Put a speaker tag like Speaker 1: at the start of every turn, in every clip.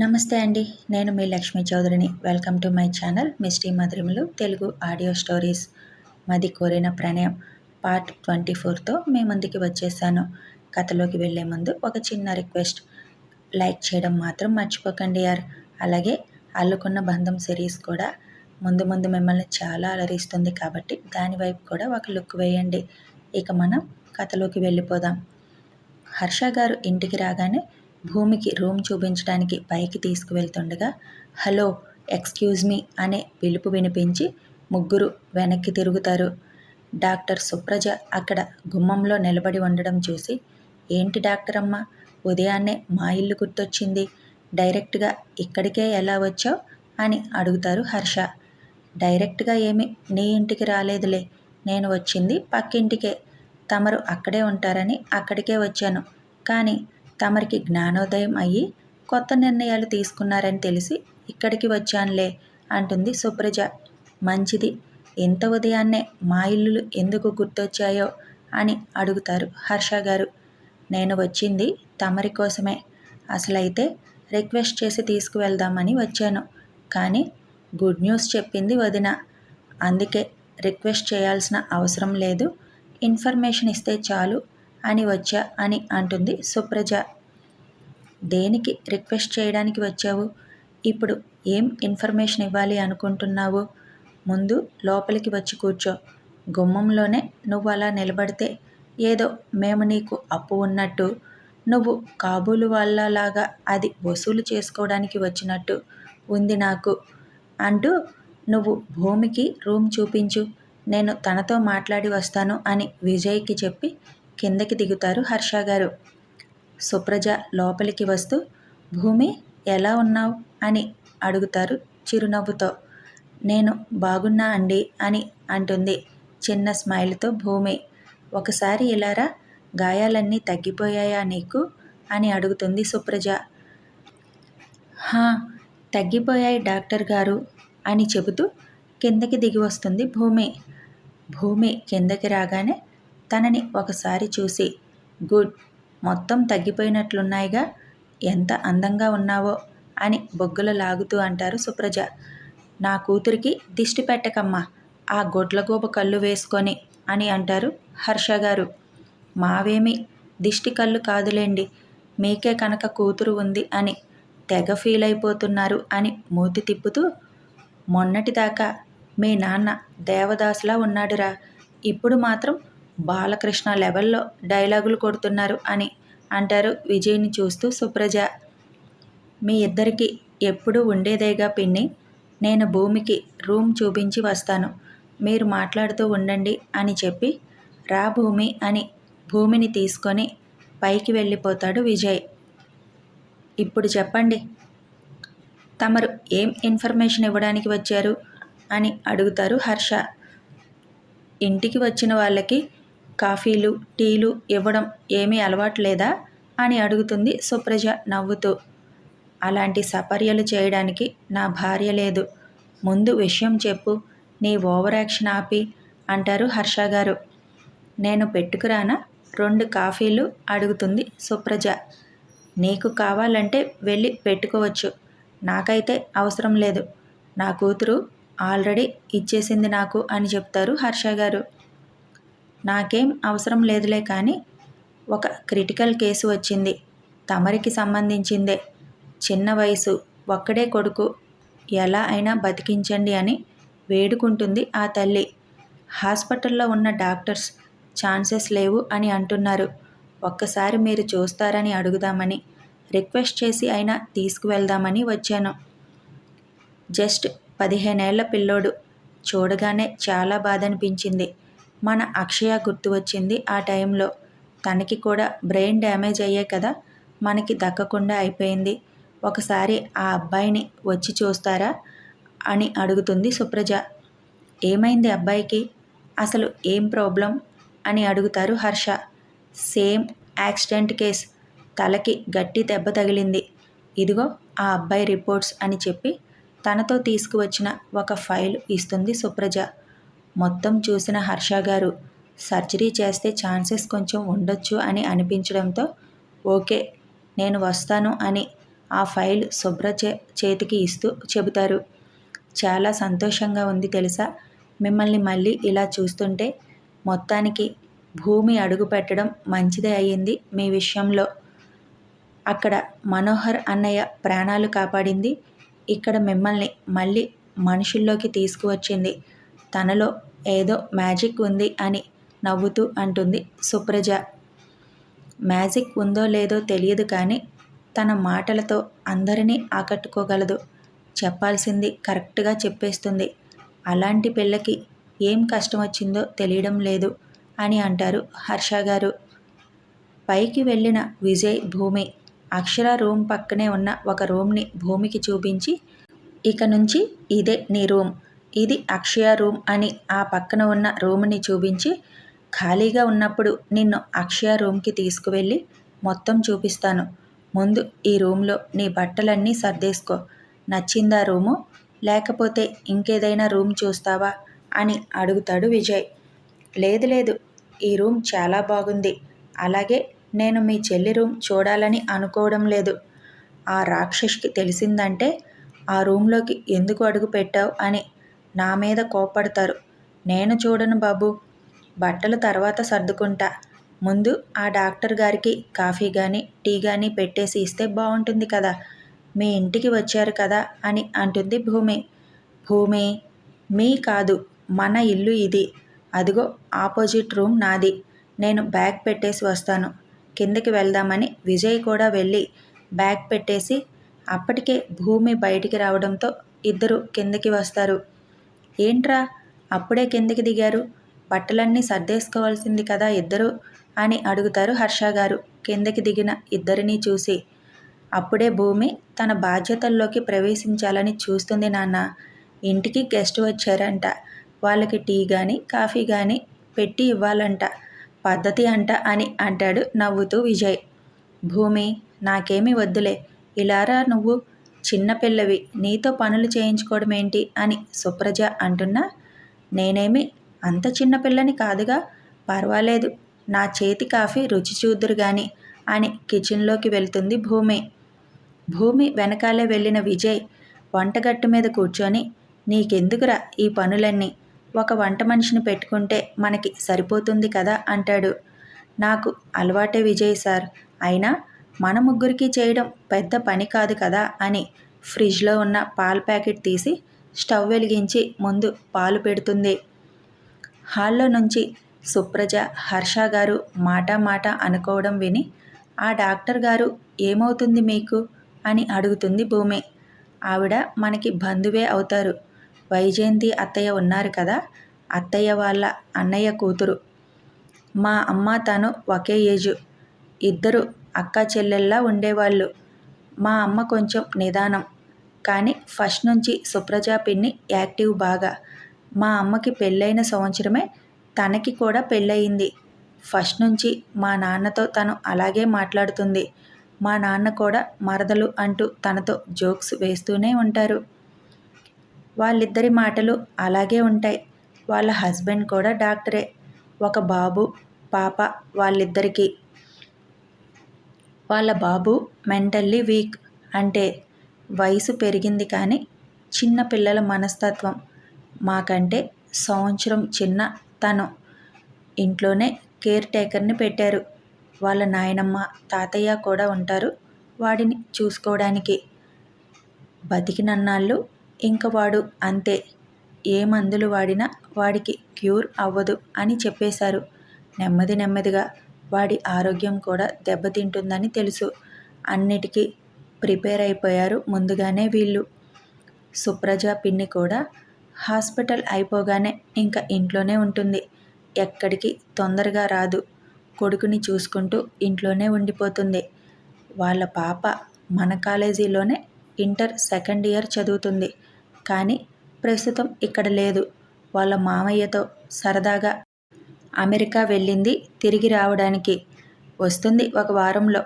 Speaker 1: నమస్తే అండి నేను మీ Lakshmi చౌదరిని. Welcome to my channel misty మధురిములు Telugu audio stories. మది కోరిన ప్రణయం పార్ట్ ట్వంటీ ఫోర్తో మీ ముందుకి వచ్చేసాను. కథలోకి వెళ్ళే ముందు ఒక చిన్న రిక్వెస్ట్. లైక్ చేయడం మాత్రం మర్చిపోకండి యార్. అలాగే అల్లుకున్న బంధం సిరీస్ కూడా ముందు ముందు మిమ్మల్ని చాలా అలరిస్తుంది కాబట్టి దాని వైపు కూడా ఒక లుక్ వేయండి. ఇక మనం కథలోకి వెళ్ళిపోదాం. హర్ష గారు ఇంటికి రాగానే భూమికి రూమ్ చూపించడానికి పైకి తీసుకువెళ్తుండగా హలో ఎక్స్క్యూజ్ మీ అనే పిలుపు వినిపించి ముగ్గురు వెనక్కి తిరుగుతారు. డాక్టర్ సుప్రజ అక్కడ గుమ్మంలో నిలబడి ఉండడం చూసి ఏంటి డాక్టర్ అమ్మ ఉదయాన్నే మా ఇల్లు గుర్తొచ్చింది. డైరెక్ట్గా ఇక్కడికే ఎలా వచ్చావు? అని అడుగుతారు హర్ష. డైరెక్ట్గా ఏమి నీ ఇంటికి రాలేదులే. నేను వచ్చింది పక్కింటికే. తమరు అక్కడే ఉంటారని అక్కడికే వచ్చాను. కానీ తమరికి జ్ఞానోదయం అయ్యి కొత్త నిర్ణయాలు తీసుకున్నారని తెలిసి ఇక్కడికి వచ్చానులే అంటుంది సుప్రజ మంచిది. ఎంత ఉదయాన్నే మా ఇల్లులు ఎందుకు గుర్తొచ్చాయో అని అడుగుతారు హర్ష గారు. నేను వచ్చింది తమరి కోసమే. అసలైతే రిక్వెస్ట్ చేసి తీసుకువెళ్దామని వచ్చాను. కానీ గుడ్ న్యూస్ చెప్పింది వదిన. అందుకే రిక్వెస్ట్ చేయాల్సిన అవసరం లేదు. ఇన్ఫర్మేషన్ ఇస్తే చాలు అని వచ్చా అని అంటుంది సుప్రజ. దేనికి రిక్వెస్ట్ చేయడానికి వచ్చావు? ఇప్పుడు ఏం ఇన్ఫర్మేషన్ ఇవ్వాలి అనుకుంటున్నావు? ముందు లోపలికి వచ్చి కూర్చో. గుమ్మంలోనే నువ్వు అలా నిలబడితే ఏదో మేము నీకు అప్పు ఉన్నట్టు నువ్వు కాబూలు వాళ్ళలాగా అది వసూలు చేసుకోవడానికి వచ్చినట్టు ఉంది నాకు అంటూ నువ్వు భూమికి రూమ్ చూపించు నేను తనతో మాట్లాడి వస్తాను అని విజయ్కి చెప్పి కిందకి దిగుతారు హర్ష గారు. సుప్రజ లోపలికి వస్తూ భూమి ఎలా ఉన్నావు? అని అడుగుతారు చిరునవ్వుతో. నేను బాగున్నా అండి అని అంటుంది చిన్న స్మైల్తో భూమి. ఒకసారి ఇలారా? గాయాలన్నీ తగ్గిపోయాయా నీకు? అని అడుగుతుంది సుప్రజ. హా తగ్గిపోయాయి డాక్టర్ గారు అని చెబుతూ కిందకి దిగి వస్తుంది భూమి. భూమి కిందకి రాగానే తనని ఒకసారి చూసి గుడ్ మొత్తం తగ్గిపోయినట్లున్నాయిగా ఎంత అందంగా ఉన్నావో అని బొగ్గులు లాగుతూ అంటారు సుప్రజ. నా కూతురికి దిష్టి పెట్టకమ్మా ఆ గొడ్లగోబ కళ్ళు వేసుకొని అని అంటారు హర్ష గారు. మావేమి దిష్టి కళ్ళు కాదులేండి మీకే కనుక కూతురు ఉంది అని తెగ ఫీల్ అయిపోతున్నారు అని మూతి తిప్పుతూ మొన్నటిదాకా మీ నాన్న దేవదాసులా ఉన్నాడురా ఇప్పుడు మాత్రం బాలకృష్ణ లెవెల్లో డైలాగులు కొడుతున్నారు అని అంటారు విజయ్ని చూస్తూ సుప్రజ. మీ ఇద్దరికి ఎప్పుడు ఉండేదేగా పిన్ని? నేను భూమికి రూమ్ చూపించి వస్తాను. మీరు మాట్లాడుతూ ఉండండి అని చెప్పి రా భూమి అని భూమిని తీసుకొని పైకి వెళ్ళిపోతాడు విజయ్. ఇప్పుడు చెప్పండి తమరు ఏం ఇన్ఫర్మేషన్ ఇవ్వడానికి వచ్చారు? అని అడుగుతారు హర్ష. ఇంటికి వచ్చిన వాళ్ళకి కాఫీలు టీలు ఇవ్వడం ఏమీ అలవాటు లేదా అని అడుగుతుంది సుప్రజ నవ్వుతూ. అలాంటి సపర్యలు చేయడానికి నా భార్య లేదు. ముందు విషయం చెప్పు నీ ఓవర్ యాక్షన్ ఆపి అంటారు హర్ష గారు. నేను పెట్టుకురానా? రెండు కాఫీలు అడుగుతుంది సుప్రజ. నీకు కావాలంటే వెళ్ళి పెట్టుకోవచ్చు. నాకైతే అవసరం లేదు. నా కూతురు ఆల్రెడీ ఇచ్చేసింది నాకు అని చెప్తారు హర్ష గారు. నాకేం అవసరం లేదులే కానీ ఒక క్రిటికల్ కేసు వచ్చింది. తమరికి సంబంధించిందే. చిన్న వయసు ఒక్కడే కొడుకు. ఎలా అయినా బతికించండి అని వేడుకుంటుంది ఆ తల్లి. హాస్పిటల్లో ఉన్న డాక్టర్స్ ఛాన్సెస్ లేవు అని అంటున్నారు. ఒక్కసారి మీరు చూస్తారని అడుగుదామని రిక్వెస్ట్ చేసి అయినా తీసుకువెళ్దామని వచ్చాను. జస్ట్ పదిహేనేళ్ళ పిల్లోడు. చూడగానే చాలా బాధ అనిపించింది మన అక్షయ గుర్తు వచ్చింది ఆ టైంలో. తనకి కూడా బ్రెయిన్ డ్యామేజ్ అయ్యే కదా మనకి దక్కకుండా అయిపోయింది. ఒకసారి ఆ అబ్బాయిని వచ్చి చూస్తారా అని అడుగుతుంది సుప్రజ. ఏమైంది అబ్బాయికి? అసలు ఏం ప్రాబ్లం? అని అడుగుతారు హర్ష. Same accident case. తలకి గట్టి దెబ్బ తగిలింది. ఇదిగో ఆ అబ్బాయి రిపోర్ట్స్ అని చెప్పి తనతో తీసుకువచ్చిన ఒక ఫైల్ ఇస్తుంది సుప్రజ. మొత్తం చూసిన హర్ష గారు సర్జరీ చేస్తే ఛాన్సెస్ కొంచెం ఉండొచ్చు అని అనిపించడంతో ఓకే నేను వస్తాను అని ఆ ఫైల్ శుభ్ర చే చేతికి ఇస్తూ చెబుతారు. చాలా సంతోషంగా ఉంది తెలుసా? మిమ్మల్ని మళ్ళీ ఇలా చూస్తుంటే మొత్తానికి భూమి అడుగు పెట్టడం మంచిదే అయ్యింది మీ విషయంలో. అక్కడ మనోహర్ అన్నయ్య ప్రాణాలు కాపాడింది. ఇక్కడ మిమ్మల్ని మళ్ళీ మనుషుల్లోకి తీసుకువచ్చింది. తనలో ఏదో మ్యాజిక్ ఉంది అని నవ్వుతూ అంటుంది సుప్రజ. మ్యాజిక్ ఉందో లేదో తెలియదు కానీ తన మాటలతో అందరినీ ఆకట్టుకోగలదు. చెప్పాల్సింది కరెక్ట్గా చెప్పేస్తుంది. అలాంటి పిల్లకి ఏం కష్టం వచ్చిందో తెలియడం లేదు అని అంటారు హర్ష గారు. పైకి వెళ్ళిన విజయ్ భూమి. అక్షర రూమ్ పక్కనే ఉన్న ఒక రూమ్ని భూమికి చూపించి ఇక నుంచి ఇదే నీ రూమ్. ఇది అక్షయ రూమ్ అని ఆ పక్కన ఉన్న రూమ్ని చూపించి ఖాళీగా ఉన్నప్పుడు నిన్ను అక్షయ రూమ్కి తీసుకువెళ్ళి మొత్తం చూపిస్తాను. ముందు ఈ రూమ్లో నీ బట్టలన్నీ సర్దేసుకో. నచ్చిందా రూము? లేకపోతే ఇంకేదైనా రూమ్ చూస్తావా? అని అడుగుతాడు విజయ్. లేదు లేదు ఈ రూమ్ చాలా బాగుంది. అలాగే నేను మీ చెల్లి రూమ్ చూడాలని అనుకోవడం లేదు. ఆ రాక్షస్కి తెలిసిందంటే ఆ రూమ్లోకి ఎందుకు అడుగు పెట్టావు అని నా మీద కోప్పడతారు. నేను చూడను బాబు. బట్టలు తర్వాత సర్దుకుంటా. ముందు ఆ డాక్టర్ గారికి కాఫీ కానీ టీ కానీ పెట్టేసి ఇస్తే బాగుంటుంది కదా. మీ ఇంటికి వచ్చారు కదా అని అంటుంది భూమి. భూమి మీ కాదు మన ఇల్లు ఇది. అదిగో ఆపోజిట్ రూమ్ నాది. నేను బ్యాగ్ పెట్టేసి వస్తాను. కిందకి వెళ్దామని విజయ్ కూడా వెళ్ళి బ్యాగ్ పెట్టేసి అప్పటికే భూమి బయటికి రావడంతో ఇద్దరు కిందకి వస్తారు. ఏంట్రా? అప్పుడే కిందికి దిగారు. బట్టలన్నీ సర్దేసుకోవాల్సింది కదా ఇద్దరు? అని అడుగుతారు హర్ష గారు. కిందకి దిగిన ఇద్దరినీ చూసి అప్పుడే భూమి తన బాధ్యతల్లోకి ప్రవేశించాలని చూస్తుంది నాన్న. ఇంటికి గెస్ట్ వచ్చారంట. వాళ్ళకి టీ కానీ కాఫీ కానీ పెట్టి ఇవ్వాలంట. పద్ధతి అంట అని అంటాడు నవ్వుతూ విజయ్. భూమి నాకేమీ వద్దులే. ఇలారా నువ్వు. చిన్నపిల్లవి నీతో పనులు చేయించుకోవడం ఏంటి అని సుప్రజ అంటున్నా నేనేమి అంత చిన్నపిల్లని కాదుగా పర్వాలేదు నా చేతి కాఫీ రుచి చూద్దురు గాని అని కిచెన్లోకి వెళ్తుంది భూమి. భూమి వెనకాలే వెళ్ళిన విజయ్ వంటగట్టు మీద కూర్చొని నీకెందుకురా ఈ పనులన్నీ? ఒక వంట మనిషిని పెట్టుకుంటే మనకి సరిపోతుంది కదా అంటాడు. నాకు అలవాటే విజయ్ సార్. అయినా మన ముగ్గురికి చేయడం పెద్ద పని కాదు కదా అని ఫ్రిడ్జ్లో ఉన్న పాల ప్యాకెట్ తీసి స్టవ్ వెలిగించి ముందు పాలు పెడుతుంది. హాల్లో నుంచి సుప్రజ హర్ష గారు మాట మాట అనుకోవడం విని ఆ డాక్టర్ గారు ఏమవుతుంది మీకు? అని అడుగుతుంది భూమి. ఆవిడ మనకి బంధువే అవుతారు. వైజయంతి అత్తయ్య ఉన్నారు కదా అత్తయ్య వాళ్ళ అన్నయ్య కూతురు. మా అమ్మ తను ఒకే ఏజు. ఇద్దరు అక్క చెల్లెల్లా ఉండేవాళ్ళు. మా అమ్మ కొంచెం నిదానం. కానీ ఫస్ట్ నుంచి సుప్రజ పిన్ని యాక్టివ్ బాగా. మా అమ్మకి పెళ్ళైన సంవత్సరమే తనకి కూడా పెళ్ళయింది. ఫస్ట్ నుంచి మా నాన్నతో తను అలాగే మాట్లాడుతుంది. మా నాన్న కూడా మరదలు అంటూ తనతో జోక్స్ వేస్తూనే ఉంటారు. వాళ్ళిద్దరి మాటలు అలాగే ఉంటాయి. వాళ్ళ హస్బెండ్ కూడా డాక్టరే. ఒక బాబు పాప వాళ్ళిద్దరికీ వాళ్ళ బాబు మెంటల్లీ వీక్ అంటే వయసు పెరిగింది కానీ చిన్న పిల్లల మనస్తత్వం మాకంటే సంవత్సరం చిన్న తను ఇంట్లోనే కేర్ టేకర్ని పెట్టారు. వాళ్ళ నాయనమ్మ తాతయ్య కూడా ఉంటారు వాడిని చూసుకోవడానికి. బతికినన్నాళ్ళు ఇంక వాడు అంతే. ఏ మందులు వాడినా వాడికి క్యూర్ అవ్వదు అని చెప్పేశారు. నెమ్మది నెమ్మదిగా వాడి ఆరోగ్యం కూడా దెబ్బతింటుందని తెలుసు. అన్నిటికీ ప్రిపేర్ అయిపోయారు ముందుగానే వీళ్ళు. సుప్రజ పిన్ని కూడా హాస్పిటల్ అయిపోగానే ఇంకా ఇంట్లోనే ఉంటుంది. ఎక్కడికి తొందరగా రాదు. కొడుకుని చూసుకుంటూ ఇంట్లోనే ఉండిపోతుంది. వాళ్ళ పాప మన కాలేజీలోనే ఇంటర్ సెకండ్ ఇయర్ చదువుతుంది. కానీ ప్రస్తుతం ఇక్కడ లేదు. వాళ్ళ మామయ్యతో సరదాగా అమెరికా వెళ్ళింది తిరిగి రావడానికి. వస్తుంది ఒక వారంలో.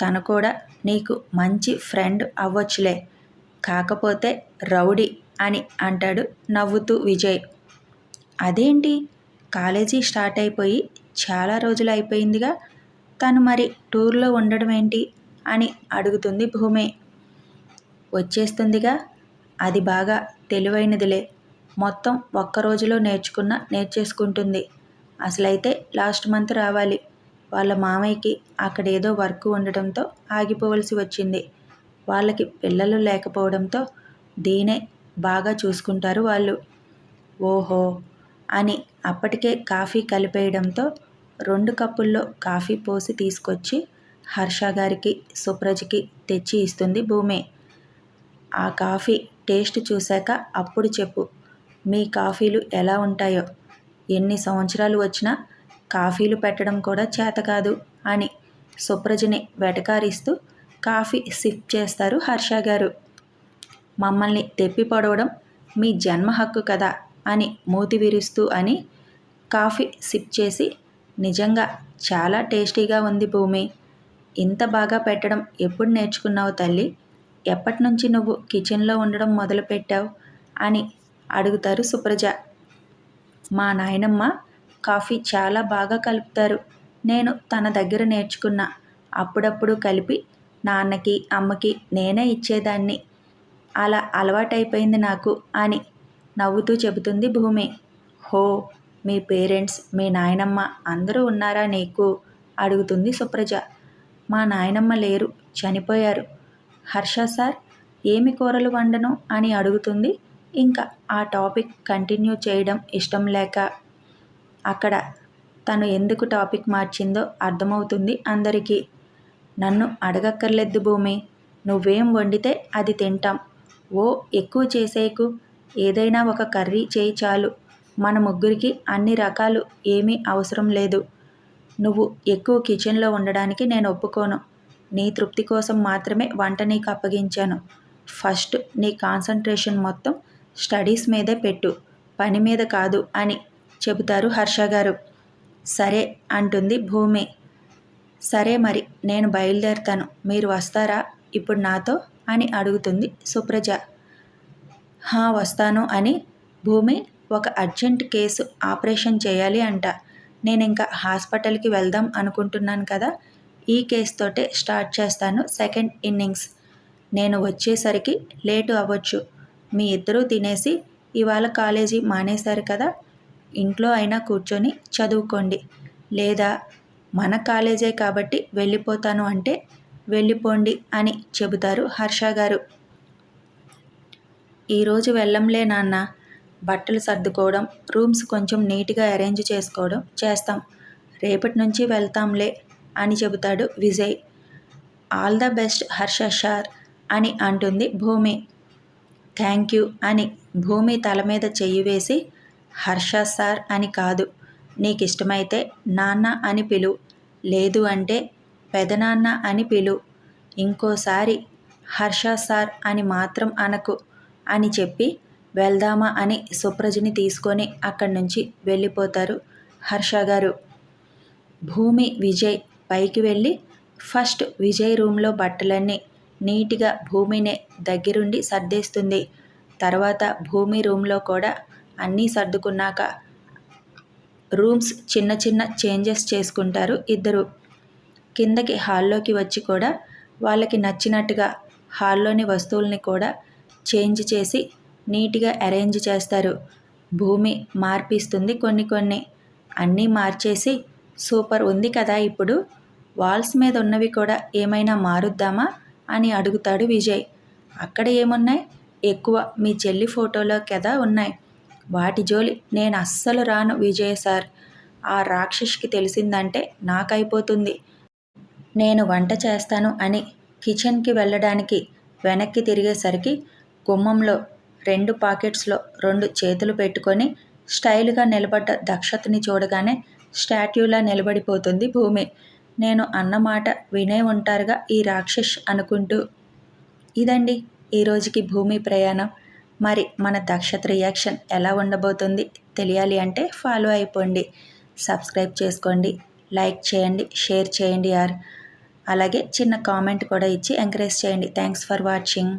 Speaker 1: తను కూడా నీకు మంచి ఫ్రెండ్ అవ్వచ్చులే. కాకపోతే రౌడీ అని అంటాడు నవ్వుతూ విజయ్. అదేంటి? కాలేజీ స్టార్ట్ అయిపోయి చాలా రోజులు అయిపోయిందిగా. తను మరి టూర్లో ఉండడం ఏంటి? అని అడుగుతుంది భూమి. వచ్చేస్తుందిగా. అది బాగా తెలివైనదిలే. మొత్తం ఒక్క రోజులో నేర్చుకున్న నేర్చేసుకుంటుంది. అసలైతే లాస్ట్ మంత్ రావాలి. వాళ్ళ మామయ్యకి అక్కడ ఏదో వర్క్ ఉండటంతో ఆగిపోవలసి వచ్చింది. వాళ్ళకి పిల్లలు లేకపోవడంతో దీనే బాగా చూసుకుంటారు వాళ్ళు. ఓహో! అని అప్పటికే కాఫీ కలిపేయడంతో రెండు కప్పుల్లో కాఫీ పోసి తీసుకొచ్చి హర్ష గారికి సుప్రజకి తెచ్చి ఇస్తుంది భూమి. ఆ కాఫీ టేస్ట్ చూశాక అప్పుడు చెప్పు మీ కాఫీలు ఎలా ఉంటాయో. ఎన్ని సంవత్సరాలు వచ్చినా కాఫీలు పెట్టడం కూడా చేత కాదు అని సుప్రజని వెటకారిస్తూ కాఫీ సిప్ చేస్తారు హర్ష గారు. మమ్మల్ని తెప్పి పడవడం మీ జన్మ హక్కు కదా అని మూతి విరుస్తూ అని కాఫీ సిప్ చేసి నిజంగా చాలా టేస్టీగా ఉంది భూమి. ఇంత బాగా పెట్టడం ఎప్పుడు నేర్చుకున్నావు తల్లి? ఎప్పటి నుంచి నువ్వు కిచెన్లో ఉండడం మొదలుపెట్టావు? అని అడుగుతారు సుప్రజ. మా నాయనమ్మ కాఫీ చాలా బాగా కలుపుతారు. నేను తన దగ్గర నేర్చుకున్న. అప్పుడప్పుడు కలిపి నాన్నకి అమ్మకి నేనే ఇచ్చేదాన్ని. అలా అలవాటైపోయింది నాకు అని నవ్వుతూ చెబుతుంది భూమి. హో మీ పేరెంట్స్ మీ నాయనమ్మ అందరూ ఉన్నారా నీకు? అడుగుతుంది సుప్రజ. మా నాయనమ్మ లేరు చనిపోయారు. హర్ష సార్ ఏమి కూరలు వండను అని అడుగుతుంది ఇంకా ఆ టాపిక్ కంటిన్యూ చేయడం ఇష్టం లేక అక్కడ తను ఎందుకు టాపిక్ మార్చిందో అర్థమవుతుంది అందరికీ. నన్ను అడగక్కర్లేదు భూమి నువ్వేం వండితే అది తింటాం. ఓ ఎక్కువ చేసేకు ఏదైనా ఒక కర్రీ చేయి చాలు. మన ముగ్గురికి అన్ని రకాలు ఏమీ అవసరం లేదు. నువ్వు ఎక్కువ కిచెన్లో ఉండడానికి నేను ఒప్పుకోను. నీ తృప్తి కోసం మాత్రమే వంట నీకు అప్పగించాను. ఫస్ట్ నీ కాన్సన్ట్రేషన్ మొత్తం స్టడీస్ మీదే పెట్టు పని మీద కాదు అని చెబుతారు హర్ష గారు. సరే అంటుంది భూమి. సరే మరి నేను బయలుదేరుతాను. మీరు వస్తారా? ఇప్పుడు నాతో అని అడుగుతుంది సుప్రజ. హా వస్తాను అని భూమి ఒక అర్జెంట్ కేసు ఆపరేషన్ చేయాలి అంట. నేను ఇంకా హాస్పిటల్కి వెళ్దాం అనుకుంటున్నాను కదా ఈ కేసుతోటే స్టార్ట్ చేస్తాను సెకండ్ ఇన్నింగ్స్. నేను వచ్చేసరికి లేటు అవ్వచ్చు. మీ ఇద్దరూ తినేసి ఇవాళ కాలేజీ మానేశారు కదా. ఇంట్లో అయినా కూర్చొని చదువుకోండి. లేదా మన కాలేజే కాబట్టి వెళ్ళిపోతాను అంటే వెళ్ళిపోండి అని చెబుతారు హర్ష గారు. ఈరోజు వెళ్ళంలే నాన్న. బట్టలు సర్దుకోవడం రూమ్స్ కొంచెం నీట్గా అరేంజ్ చేసుకోవడం చేస్తాం. రేపటి నుంచి వెళ్తాంలే అని చెబుతాడు Vijay. All the best Harsha sir అని అంటుంది భూమి. థ్యాంక్ యూ అని భూమి తల మీద చెయ్యి వేసి హర్ష సార్ అని కాదు నీకు ఇష్టమైతే నాన్న అని పిలు లేదు అంటే పెదనాన్న అని పిలు ఇంకోసారి హర్ష సార్ అని మాత్రం అనకు అని చెప్పి వెళ్దామా అని సుప్రజని తీసుకొని అక్కడి నుంచి వెళ్ళిపోతారు హర్ష గారు. భూమి విజయ్ పైకి వెళ్ళి ఫస్ట్ విజయ్ రూమ్లో బట్టలన్నీ నీట్గా భూమినే దగ్గరుండి సర్దేస్తుంది. తర్వాత భూమి రూమ్లో కూడా అన్నీ సర్దుకున్నాక రూమ్స్ చిన్న చిన్న చేంజెస్ చేసుకుంటారు ఇద్దరు. కిందకి హాల్లోకి వచ్చి కూడా వాళ్ళకి నచ్చినట్టుగా హాల్లోని వస్తువుల్ని కూడా చేంజ్ చేసి నీట్గా అరేంజ్ చేస్తారు. భూమి మార్పిస్తుంది కొన్ని కొన్ని. అన్నీ మార్చేసి సూపర్ ఉంది కదా ఇప్పుడు. వాల్స్ మీద ఉన్నవి కూడా ఏమైనా మారుద్దామా? అని అడుగుతాడు విజయ్. అక్కడ ఏమున్నాయి? ఎక్కువ మీ చెల్లి ఫోటోలో కదా ఉన్నాయి. వాటి జోలి నేను అస్సలు రాను విజయ్ సార్. ఆ రాక్షస్కి తెలిసిందంటే నాకైపోతుంది. నేను వంట చేస్తాను అని కిచెన్కి వెళ్ళడానికి వెనక్కి తిరిగేసరికి గుమ్మంలో రెండు పాకెట్స్లో రెండు చేతులు పెట్టుకొని స్టైల్గా నిలబడ్డ దక్షతని చూడగానే స్టాట్యూలా నిలబడిపోతుంది భూమి. నేను అన్నమాట వినే ఉంటారుగా ఈ రాక్షస్ అనుకుంటూ. ఇదండి ఈరోజుకి భూమి ప్రయాణం. మరి మన దక్షత రియాక్షన్ ఎలా ఉండబోతుంది తెలియాలి అంటే ఫాలో అయిపోండి. సబ్స్క్రైబ్ చేసుకోండి లైక్ చేయండి షేర్ చేయండి యార్. అలాగే చిన్న కామెంట్ కూడా ఇచ్చి ఎంకరేజ్ చేయండి. Thanks for watching.